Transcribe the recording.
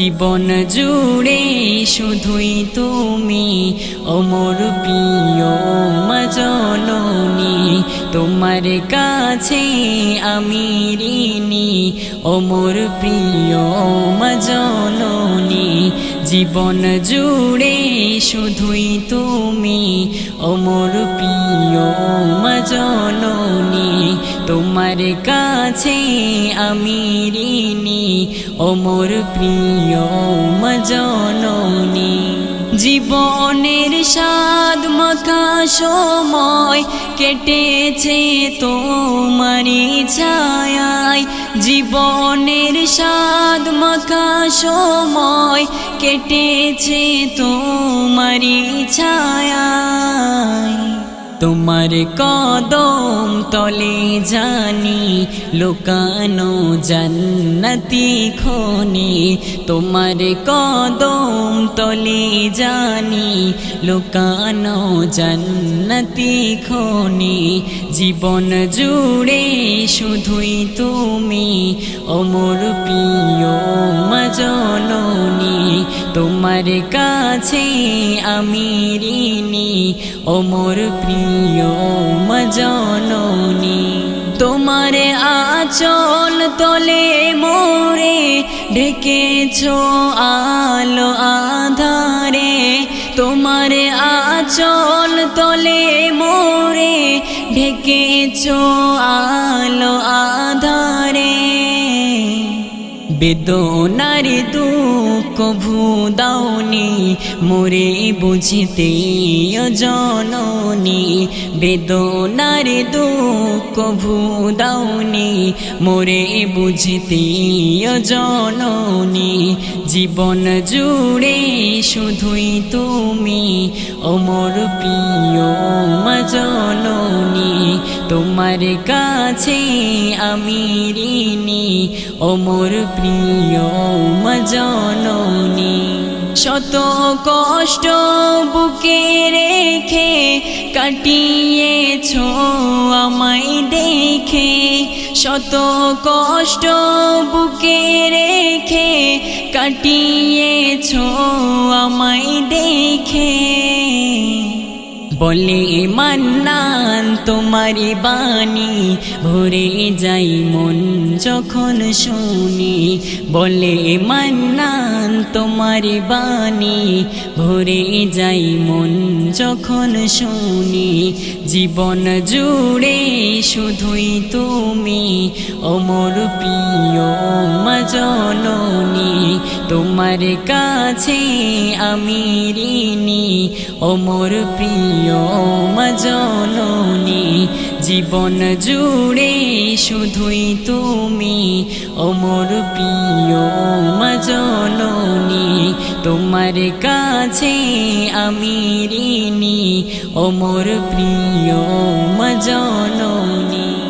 জীবন জুড়ে শুধুই তুমি অমর প্রিয় মজননী। তোমার কাছে আমি ঋণী অমর প্রিয় মজননী। জীবন জুড়ে শুধুই তুমি অমর প্রিয় তোমার কাছে আমি ঋণী অমর প্রিয় মজননী। জীবনের স্বাদ মাখা সময় কেটেছে তোমারি ছায়ায়। জীবনের স্বাদ মাখা সময় কেটেছে তোমারি ছায়ায়। তোমার কদম তলে জানি, লোকানো জান্নাতি খনি। তোমার কদম তলে জানি, লোকানো জান্নাতি খনি। জীবন জুড়ে শুধুই তুমি, অমর তোমার কাছে আমি ঋণী অমর প্রিয় মজননী। তোমার আচল তলে মোরে ঢেকেছ আলো আধারে। তোমার আচল তলে মোরে ঢেকেছ আলো আধারে বেদনার দুঃখ ভুদাওনি, মোরে বুঝিতে জননী। বেদনার দুঃখ ভুদাওনি, মোরে বুঝিতে জননী। জীবন জুড়ে শুধুই তুমি অমর প্রিয় মজননী তোমার কাছে আমি ঋণী। অমর প্রিয় মজননী শত কষ্ট বুকে রেখে কাটিয়েছ আমায় দেখে। শত কষ্ট বুকে রেখে কাটিয়েছ আমায় দেখে। বলে, মান্নান তোমারি বাণী। ভরে যাই মন যখন শুনি। বলে, মান্নান তোমারি বাণী। ভরে যাই মন যখন শুনি। জীবন জুড়ে শুধুই তুমি, অমর প্রিয় মজননী। তোমার কাছে আমি ঋণী, অমর প্রিয় মজননী জীবন জুড়ে শুধুই তুমি। অমর প্রিয় মজননী তোমার কাছে আমি ঋণী। অমর প্রিয় মজননী